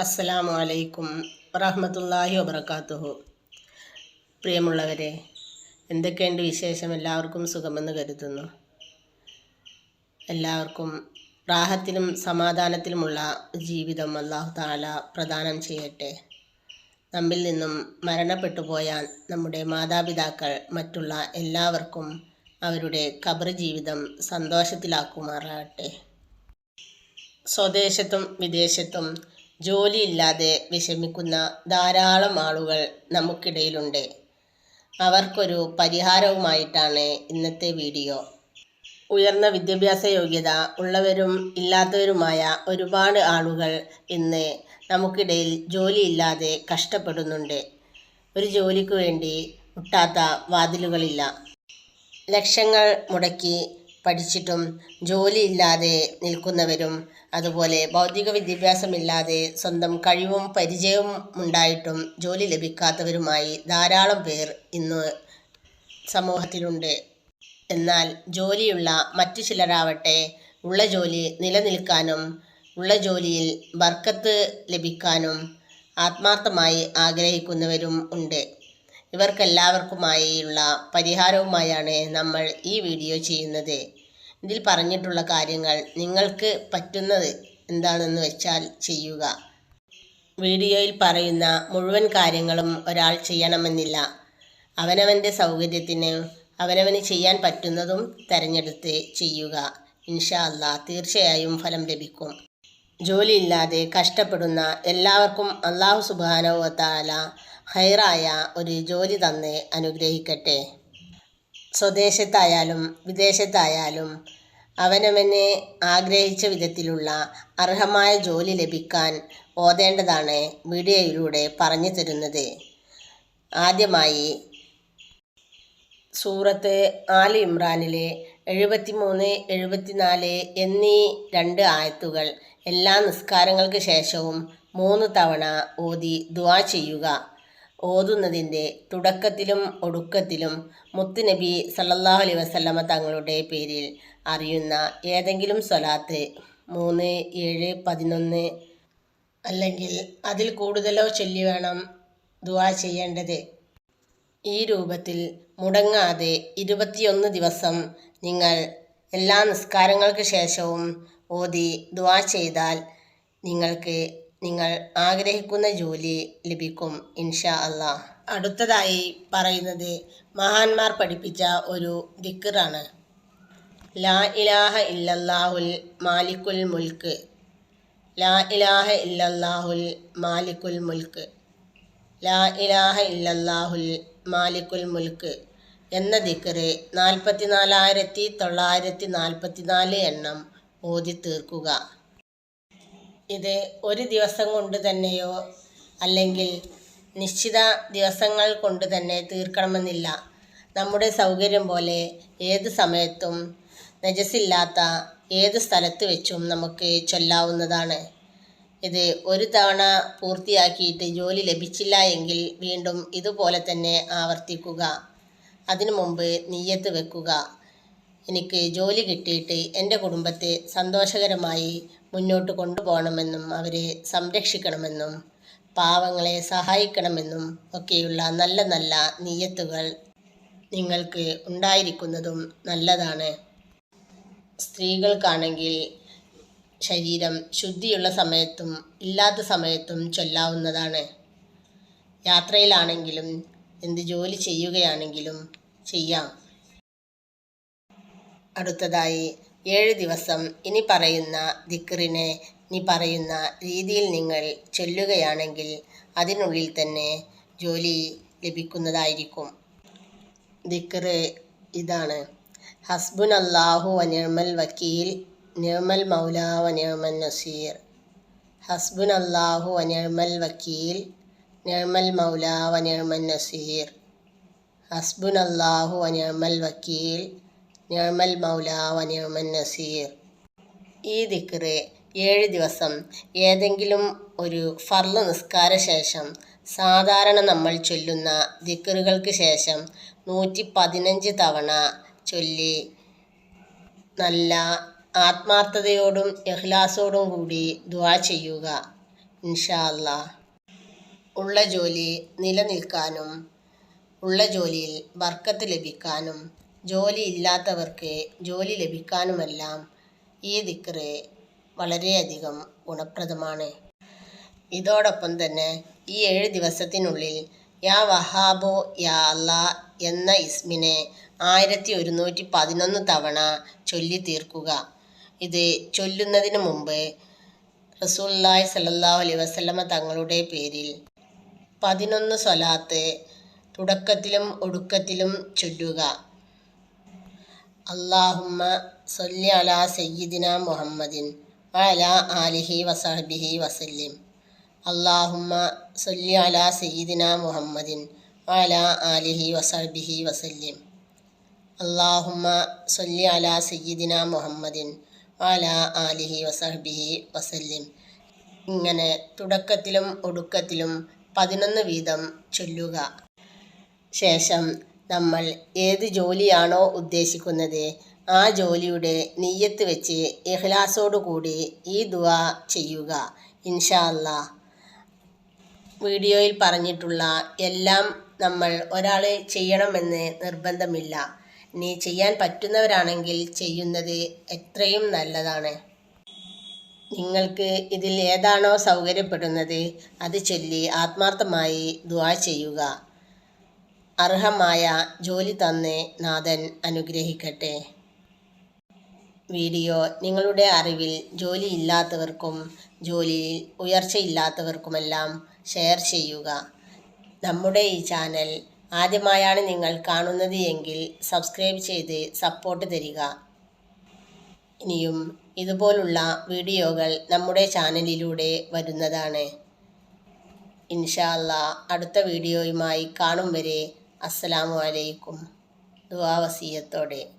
അസ്സലാമു അലൈക്കും വറഹമത്തല്ലാഹി വബർക്കാത്തുഹു പ്രിയമുള്ളവരെ എന്തൊക്കെയുണ്ട് വിശേഷം? എല്ലാവർക്കും സുഖമെന്ന് കരുതുന്നു. എല്ലാവർക്കും റാഹത്തിലും സമാധാനത്തിലുമുള്ള ജീവിതം അള്ളാഹു താല പ്രദാനം ചെയ്യട്ടെ. നമ്മിൽ നിന്നും മരണപ്പെട്ടു പോയ നമ്മുടെ മാതാപിതാക്കൾ മറ്റുള്ള എല്ലാവർക്കും അവരുടെ ഖബർ ജീവിതം സന്തോഷത്തിലാക്കുമാറാകട്ടെ. സ്വദേശത്തും വിദേശത്തും ജോലിയില്ലാതെ വിഷമിക്കുന്ന ധാരാളം ആളുകൾ നമുക്കിടയിലുണ്ട്. അവർക്കൊരു പരിഹാരവുമായിട്ടാണ് ഇന്നത്തെ വീഡിയോ. ഉയർന്ന വിദ്യാഭ്യാസ യോഗ്യത ഉള്ളവരും ഇല്ലാത്തവരുമായ ഒരുപാട് ആളുകൾ ഇന്ന് നമുക്കിടയിൽ ജോലിയില്ലാതെ കഷ്ടപ്പെടുന്നുണ്ട്. ഒരു ജോലിക്ക് വേണ്ടി മുട്ടാത്ത വാതിലുകളില്ല. ലക്ഷങ്ങൾ മുടക്കി പഠിച്ചിട്ടും ജോലിയില്ലാതെ നിൽക്കുന്നവരും അതുപോലെ ഭൗതിക വിദ്യാഭ്യാസമില്ലാതെ സ്വന്തം കഴിവും പരിചയവും ഉണ്ടായിട്ടും ജോലി ലഭിക്കാത്തവരുമായി ധാരാളം പേർ ഇന്ന് സമൂഹത്തിലുണ്ട്. എന്നാൽ ജോലിയുള്ള മറ്റു ചിലരാവട്ടെ ഉള്ള ജോലി നിലനിൽക്കാനും ഉള്ള ജോലിയിൽ ബർക്കത്ത് ലഭിക്കാനും ആത്മാർത്ഥമായി ആഗ്രഹിക്കുന്നവരും ഉണ്ട്. ഇവർക്കെല്ലാവർക്കുമായുള്ള പരിഹാരവുമായാണ് നമ്മൾ ഈ വീഡിയോ ചെയ്യുന്നത്. ഇതിൽ പറഞ്ഞിട്ടുള്ള കാര്യങ്ങൾ നിങ്ങൾക്ക് പറ്റുന്നത് എന്താണെന്ന് വെച്ചാൽ ചെയ്യുക. വീഡിയോയിൽ പറയുന്ന മുഴുവൻ കാര്യങ്ങളും ഒരാൾ ചെയ്യണമെന്നില്ല. അവനവന്റെ സൗകര്യത്തിന് അവനവന് ചെയ്യാൻ പറ്റുന്നതും തിരഞ്ഞെടുത്ത് ചെയ്യുക. ഇൻഷാ തീർച്ചയായും ഫലം ലഭിക്കും. ജോലിയില്ലാതെ കഷ്ടപ്പെടുന്ന എല്ലാവർക്കും അള്ളാഹു സുബാനവത്താല ഹൈറായ ഒരു ജോലി തന്ന് അനുഗ്രഹിക്കട്ടെ. സ്വദേശത്തായാലും വിദേശത്തായാലും അവനവനെ ആഗ്രഹിച്ച വിധത്തിലുള്ള അർഹമായ ജോലി ലഭിക്കാൻ ഓതേണ്ടതാണ് വീഡിയോയിലൂടെ പറഞ്ഞു തരുന്നത്. ആദ്യമായി സൂറത്ത് ആലി ഇമ്രാനിലെ എഴുപത്തിമൂന്ന് എഴുപത്തിനാല് എന്നീ രണ്ട് ആയത്തുകൾ എല്ലാ നിസ്കാരങ്ങൾക്ക് ശേഷവും മൂന്ന് തവണ ഓതി ദുആ ചെയ്യുക. ഓതുന്നതിന്റെ തുടക്കത്തിലും ഒടുക്കത്തിലും മുത്തുനബി സല്ലല്ലാഹു അലൈഹി വസല്ലമ തങ്ങളുടെ പേരിൽ അറിയുന്ന ഏതെങ്കിലും സ്വലാത്ത് മൂന്ന് ഏഴ് പതിനൊന്ന് അല്ലെങ്കിൽ അതിൽ കൂടുതലോ ചൊല്ലി വേണം ദുവാ ചെയ്യേണ്ടത്. ഈ രൂപത്തിൽ മുടങ്ങാതെ ഇരുപത്തിയൊന്ന് ദിവസം നിങ്ങൾ എല്ലാ നിസ്കാരങ്ങൾക്ക് ശേഷവും ഓതി ദുവാ ചെയ്താൽ നിങ്ങൾക്ക് നിങ്ങൾ ആഗ്രഹിക്കുന്ന ജോലി ലഭിക്കും ഇൻഷാ അള്ളാ അടുത്തതായി പറയുന്നത് മഹാന്മാർ പഠിപ്പിച്ച ഒരു ദിക്കറാണ് ലാ ഇലാഹ ഇല്ലല്ലാഹുൽ മാലിക്കുൽ മുൽക്ക്. ലാ ഇലാഹ ഇല്ലല്ലാഹുൽ മാലിക്കുൽ മുൽക്ക്. ലാ ഇലാഹ ഇല്ലല്ലാഹുൽ മാലിക്കുൽ മുൽക്ക് എന്ന ദിക്കറ് നാൽപ്പത്തിനാലായിരത്തി തൊള്ളായിരത്തി നാൽപ്പത്തിനാല് എണ്ണം ഓതി തീർക്കുക ഇത് ഒരു ദിവസം കൊണ്ട് തന്നെയോ അല്ലെങ്കിൽ നിശ്ചിത ദിവസങ്ങൾ കൊണ്ട് തന്നെ തീർക്കണമെന്നില്ല. നമ്മുടെ സൗകര്യം പോലെ ഏത് സമയത്തും നജസ്സില്ലാത്ത ഏത് സ്ഥലത്ത് വെച്ചും നമുക്ക് ചൊല്ലാവുന്നതാണ്. ഇത് ഒരു തവണ പൂർത്തിയാക്കിയിട്ട് ജോലി ലഭിച്ചില്ല എങ്കിൽ വീണ്ടും ഇതുപോലെ തന്നെ ആവർത്തിക്കുക. അതിനു മുമ്പ് നീയത്ത് വെക്കുക. എനിക്ക് ജോലി കിട്ടിയിട്ട് എന്റെ കുടുംബത്തെ സന്തോഷകരമായി മുന്നോട്ട് കൊണ്ടുപോകണമെന്നും അവരെ സംരക്ഷിക്കണമെന്നും പാവങ്ങളെ സഹായിക്കണമെന്നും ഒക്കെയുള്ള നല്ല നല്ല നീയത്തുകൾ നിങ്ങൾക്ക് ഉണ്ടായിരിക്കുന്നതും നല്ലതാണ്. സ്ത്രീകൾക്കാണെങ്കിൽ ശരീരം ശുദ്ധിയുള്ള സമയത്തും ഇല്ലാത്ത സമയത്തും ചൊല്ലാവുന്നതാണ്. യാത്രയിലാണെങ്കിലും എന്ത് ജോലി ചെയ്യുകയാണെങ്കിലും ചെയ്യാം. അടുത്തതായി ഏഴ് ദിവസം ഇനി പറയുന്ന ദിക്റിനെ നീ പറയുന്ന രീതിയിൽ നിങ്ങൾ ചൊല്ലുകയാണെങ്കിൽ അതിനുള്ളിൽ തന്നെ ജോലി ലഭിക്കുന്നതായിരിക്കും. ദിക്റ് ഇതാണ്. ഹസ്ബുൻ അള്ളാഹു അനിർമൽ വക്കീൽ നിർമൽ മൗലാവ നിർമൽ നസീർ. ഹസ്ബുൻ അള്ളാഹു അനിർമൽ വക്കീൽ നിർമൽ മൗലാവ നിർമൽ നസീർ. ഹസ്ബുൻ അള്ളാഹു അനിർമൽ വക്കീൽ നിർമൽ മൗല വനിർമൽ നസീർ. ഈ ദിക്റ് ഏഴ് ദിവസം ഏതെങ്കിലും ഒരു ഫർൾ നിസ്കാര ശേഷം സാധാരണ നമ്മൾ ചൊല്ലുന്ന ദിക്റുകൾക്ക് ശേഷം നൂറ്റി പതിനഞ്ച് തവണ ചൊല്ലി നല്ല ആത്മാർത്ഥതയോടും എഹ്ലാസോടും കൂടി ദുവാ ചെയ്യുക ഇൻഷാല്ല ഉള്ള ജോലി നിലനിൽക്കാനും ഉള്ള ജോലിയിൽ ബർക്കത്ത് ലഭിക്കാനും ജോലി ഇല്ലാത്തവർക്ക് ജോലി ലഭിക്കാനുമെല്ലാം ഈ ദിക്റ് വളരെയധികം ഗുണപ്രദമാണ്. ഇതോടൊപ്പം തന്നെ ഈ ഏഴ് ദിവസത്തിനുള്ളിൽ യാ വഹാബോ യാ അല്ലാ എന്ന ഇസ്മിനെ ആയിരത്തി ഒരുന്നൂറ്റി പതിനൊന്ന് തവണ ചൊല്ലി തീർക്കുക. ഇത് ചൊല്ലുന്നതിന് മുമ്പ് റസൂല്ലായ് സ്വല്ലല്ലാഹു അലൈ വസ്ലമ തങ്ങളുടെ പേരിൽ പതിനൊന്ന് സ്വലാത്ത് തുടക്കത്തിലും ഒടുക്കത്തിലും ചൊല്ലുക. അള്ളാഹുമ്മ സൊല്ലി അല സയ്യിദിന മുഹമ്മദിൻ വഅലാ ആലിഹി വസഹബിഹി വസല്ലിം. അള്ളാഹുമ്മ സൊല്ലി അല സയ്യിദിന മുഹമ്മദിൻ വഅലാ ആലിഹി വസഹബിഹി വസല്ലിം. അള്ളാഹുമ്മ സൊല്ലി അല സയ്യിദിന മുഹമ്മദിൻ വഅലാ ആലിഹി വസഹബിഹി വസല്ലിം. ഇങ്ങനെ തുടക്കത്തിലും ഒടുക്കത്തിലും പതിനൊന്ന് വീതം ചൊല്ലുക. ശേഷം നമ്മൾ ഏത് ജോലിയാണോ ഉദ്ദേശിക്കുന്നത് ആ ജോലിയുടെ നെയ്യത്ത് വെച്ച് ഇഖ്ലാസോടു കൂടി ഈ ദുആ ചെയ്യുക. ഇൻഷാ വീഡിയോയിൽ പറഞ്ഞിട്ടുള്ള എല്ലാം നമ്മൾ ഒരാൾ ചെയ്യണമെന്ന് നിർബന്ധമില്ല. ഇനി ചെയ്യാൻ പറ്റുന്നവരാണെങ്കിൽ ചെയ്യുന്നത് എത്രയും നല്ലതാണ്. നിങ്ങൾക്ക് ഇതിൽ ഏതാണോ സൗകര്യപ്പെടുന്നത് അത് ചൊല്ലി ആത്മാർത്ഥമായി ദുആ ചെയ്യുക. അർഹമായ ജോലി തന്ന് നാഥൻ അനുഗ്രഹിക്കട്ടെ. വീഡിയോ നിങ്ങളുടെ അറിവിൽ ജോലി ഇല്ലാത്തവർക്കും ജോലിയിൽ ഉയർച്ചയില്ലാത്തവർക്കുമെല്ലാം ഷെയർ ചെയ്യുക. നമ്മുടെ ഈ ചാനൽ ആദ്യമായാണ് നിങ്ങൾ കാണുന്നത് എങ്കിൽ സബ്സ്ക്രൈബ് ചെയ്ത് സപ്പോർട്ട് തരിക. ഇനിയും ഇതുപോലുള്ള വീഡിയോകൾ നമ്മുടെ ചാനലിലൂടെ വരുന്നതാണ്. ഇൻഷാല്ല അടുത്ത വീഡിയോയുമായി കാണും വരെ അസ്സലാമു അലൈക്കും. ദുആ വസിയത്തോടെ.